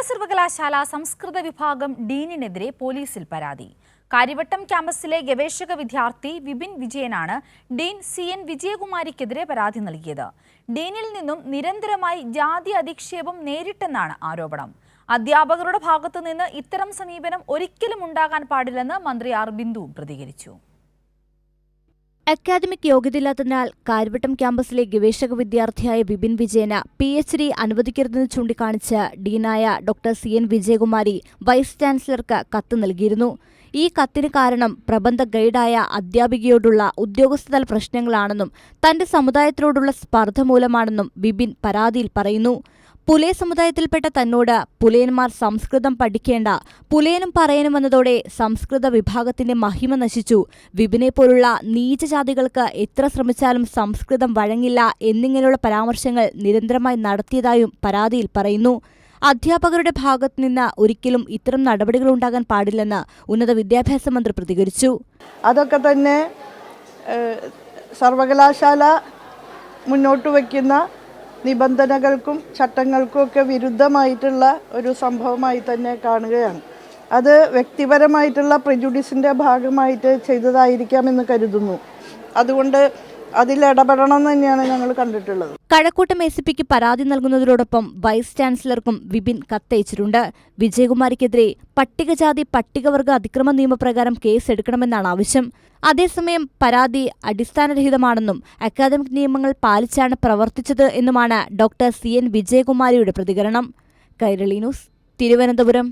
കേരള സർവകലാശാല സംസ്കൃത വിഭാഗം ഡീനിനെതിരെ പോലീസിൽ പരാതി. കാര്യവട്ടം ക്യാമ്പസിലെ ഗവേഷക വിദ്യാർത്ഥി വിപിൻ വിജയനാണ് ഡീൻ സി എൻ വിജയകുമാരിക്കെതിരെ പരാതി നൽകിയത്. ഡീനിൽ നിന്നും നിരന്തരമായി ജാതി അധിക്ഷേപം നേരിട്ടെന്നാണ് ആരോപണം. അധ്യാപകരുടെ ഭാഗത്തുനിന്ന് ഇത്തരം സമീപനം ഒരിക്കലും ഉണ്ടാകാൻ പാടില്ലെന്ന് മന്ത്രി ആർ ബിന്ദു പ്രതികരിച്ചു. അക്കാദമിക് യോഗ്യതയില്ലാത്തതിനാൽ കാര്യവട്ടം ക്യാമ്പസിലെ ഗവേഷക വിദ്യാർത്ഥിയായ ബിബിൻ വിജയന് പി എച്ച് ഡി അനുവദിക്കരുതെന്ന് ചൂണ്ടിക്കാണിച്ച് ഡീനായ doctor C N Vijayakumari vice ചാൻസലർക്ക് കത്ത് നൽകിയിരുന്നു. ഈ കത്തിന് കാരണം പ്രബന്ധ ഗൈഡായ അധ്യാപികയോടുള്ള ഉദ്യോഗസ്ഥതല പ്രശ്നങ്ങളാണെന്നും തന്റെ സമുദായത്തിനോടുള്ള സ്പർദ്ധ മൂലമാണെന്നും ബിബിൻ പരാതിയിൽ പറയുന്നു. പുലേ സമുദായത്തിൽപ്പെട്ട തന്നോട് പുലയന്മാർ സംസ്കൃതം പഠിക്കേണ്ട പുലയനും പറയനും വന്നതോടെ സംസ്കൃത വിഭാഗത്തിന്റെ മഹിമ നശിച്ചു. വിപിനെ പോലുള്ള നീചജാതികൾക്ക് എത്ര ശ്രമിച്ചാലും സംസ്കൃതം വഴങ്ങില്ല എന്നിങ്ങനെയുള്ള പരാമർശങ്ങൾ നിരന്തരമായി നടത്തിയതായും പരാതിയിൽ പറയുന്നു. അധ്യാപകരുടെ ഭാഗത്തു നിന്ന് ഒരിക്കലും ഇത്തരം നടപടികൾ ഉണ്ടാകാൻ പാടില്ലെന്ന് ഉന്നത വിദ്യാഭ്യാസ മന്ത്രി പ്രതികരിച്ചു. അതൊക്കെ തന്നെ സർവകലാശാല മുന്നോട്ട് വയ്ക്കുന്ന നിബന്ധനകൾക്കും ചട്ടങ്ങൾക്കും ഒക്കെ വിരുദ്ധമായിട്ടുള്ള ഒരു സംഭവമായി തന്നെ കാണുകയാണ്. അത് വ്യക്തിപരമായിട്ടുള്ള പ്രിജുഡിസിന്റെ ഭാഗമായിട്ട് ചെയ്തതായിരിക്കാമെന്ന് കരുതുന്നു. അതുകൊണ്ട് അതിൽ ഇടപെടണം തന്നെയാണ് ഞങ്ങൾ കണ്ടിട്ടുള്ളത്. കഴക്കൂട്ടം എസ് പിക്ക് പരാതി നൽകുന്നതിനോടൊപ്പം വൈസ് ചാൻസലർക്കും വിപിൻ കത്തയച്ചിട്ടുണ്ട്. വിജയകുമാരിക്കെതിരെ പട്ടികജാതി പട്ടികവർഗ അതിക്രമ നിയമപ്രകാരം കേസെടുക്കണമെന്നാണ് ആവശ്യം. അതേസമയം പരാതി അടിസ്ഥാനരഹിതമാണെന്നും അക്കാദമിക് നിയമങ്ങൾ പാലിച്ചാണ് പ്രവർത്തിച്ചത് എന്നുമാണ് ഡോക്ടർ സി എൻ വിജയകുമാരിയുടെ പ്രതികരണം. കൈരളി ന്യൂസ് തിരുവനന്തപുരം.